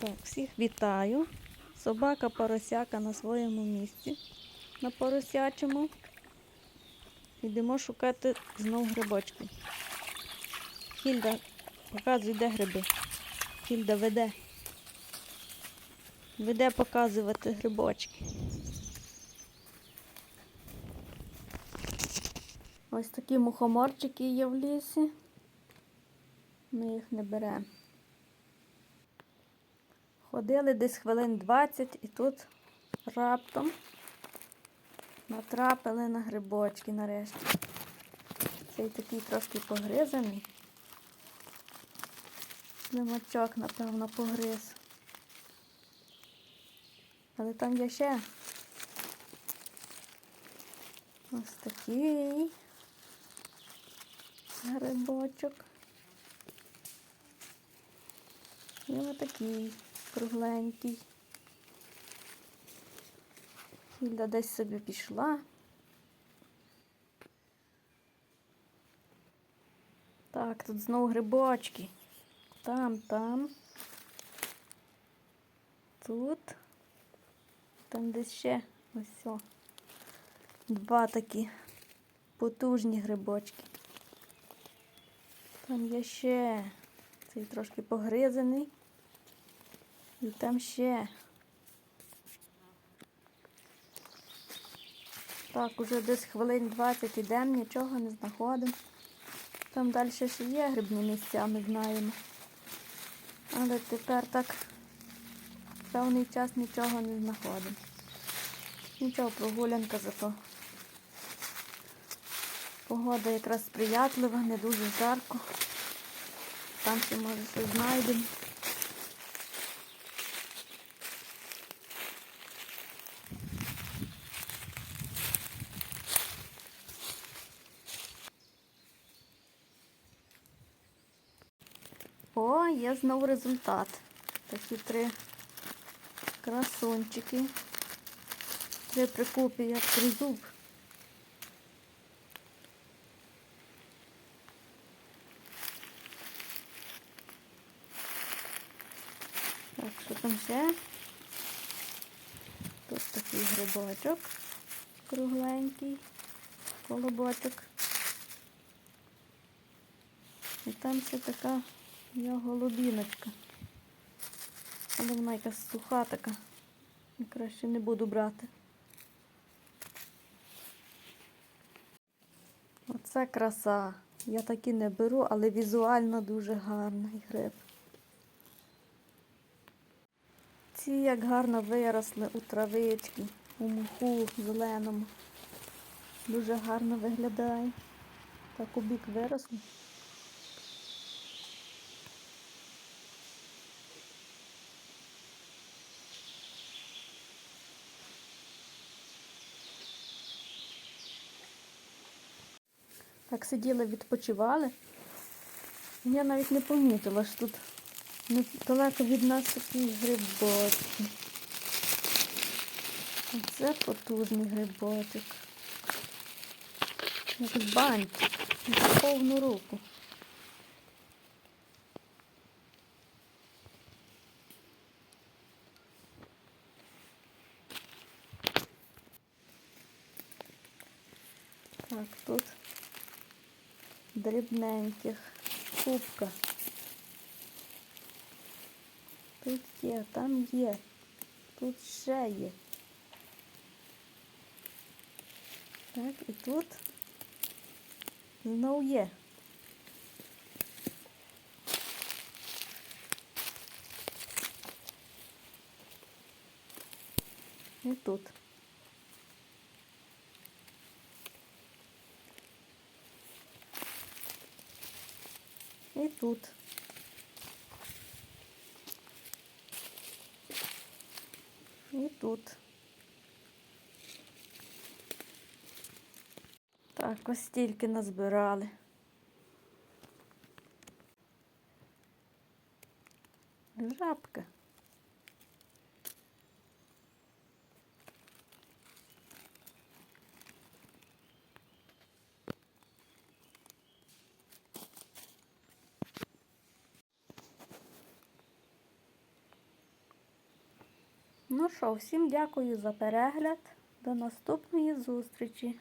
Так, всіх вітаю. Собака поросяка на своєму місці. На поросячому. Йдемо шукати знов грибочки. Хільда показує, де гриби. Хільда веде. Веде показувати грибочки. Ось такі мухоморчики є в лісі. Ми їх не беремо. Ходили десь хвилин 20 і тут раптом натрапили на грибочки нарешті. Цей такий трошки погризаний. Слимачок, напевно, погриз. Але там є ще ось такий грибочок. І отакий кругленький. Хільда десь собі пішла. Так, тут знову грибочки. Там, там. Тут. Там десь ще ось. О. Два такі потужні грибочки. Там є ще цей трошки погризаний. І там ще. Так, уже десь хвилин 20 ідемо, нічого не знаходимо. Там далі ще є грибні місця, ми знаємо. Але тепер так певний час нічого не знаходимо. Нічого, прогулянка зато. Погода якраз сприятлива, не дуже жарко. Там ще може щось знайдемо. О, є знову результат. Такі три красунчики. Три прикупи, як тризуб. Так, що там ще? Тут такий грибочок кругленький, колобочок. І там ще така його голубіночка. Але вона якась суха така. Я краще не буду брати. Оце краса. Я такі не беру, але візуально дуже гарний гриб. Ці як гарно виросли у травички, у муху зеленому. Дуже гарно виглядає. Так у бік виросли. Так сиділи, відпочивали. Я навіть не помітила, що тут недалеко від нас такі грибочки. Оце потужний грибочок. Як бантик. На повну руку. Так, тут дрібненьких кубка. Тут є, там є, тут ще є. Так, і тут знов є. І тут. І тут. І тут. Так, ось стільки назбирали. Жабка. Ну що, всім дякую за перегляд. До наступної зустрічі!